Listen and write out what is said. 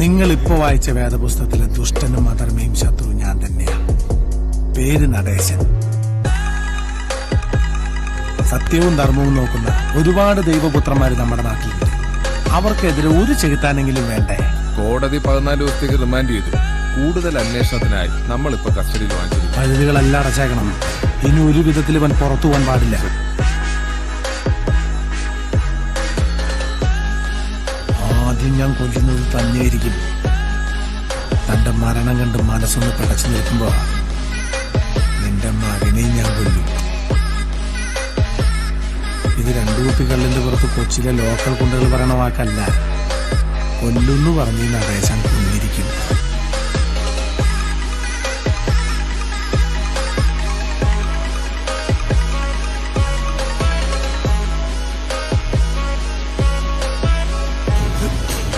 നിങ്ങൾ ഇപ്പൊ വായിച്ച വേദപുസ്തകത്തിലെ ദുഷ്ടനും അധർമ്മയും ശത്രു ഞാൻ തന്നെയാണ് പേര് നടേശൻ. സത്യവും ധർമ്മവും നോക്കുന്ന ഒരുപാട് ദൈവപുത്രന്മാര് നമ്മുടെ നാട്ടിലുണ്ട്. അവർക്കെതിരെ ഒരു ചെകുത്താനെങ്കിലും വേണ്ടേ? കോടതി പതിനാല് ദിവസത്തേക്ക് റിമാൻഡ് ചെയ്തു. കൂടുതൽ അന്വേഷണത്തിനായി നമ്മൾ ഇപ്പൊ കസ്റ്റഡിയിൽ വാങ്ങിച്ചു പഴുതുകളെല്ലാം അടച്ചേക്കണം. ഇനി ഒരു വിധത്തിൽ ഇവൻ പുറത്തു പോകാൻ പാടില്ല. ആദ്യം ഞാൻ കൊല്ലുന്നത് തന്നെയായിരിക്കും. തന്റെ മരണം കണ്ട് മനസ്സൊന്ന് പിടച്ചു നിൽക്കുമ്പോ നിന്റെ മകനെയും ഞാൻ കൊല്ലും. ഇത് രണ്ടു കുപ്പി പുറത്ത് കൊച്ചിയിലെ ലോക്കൽ കുണ്ടുകൾ പറയണ വാക്കല്ല. കൊല്ലുന്നു പറഞ്ഞു നടേശൻ.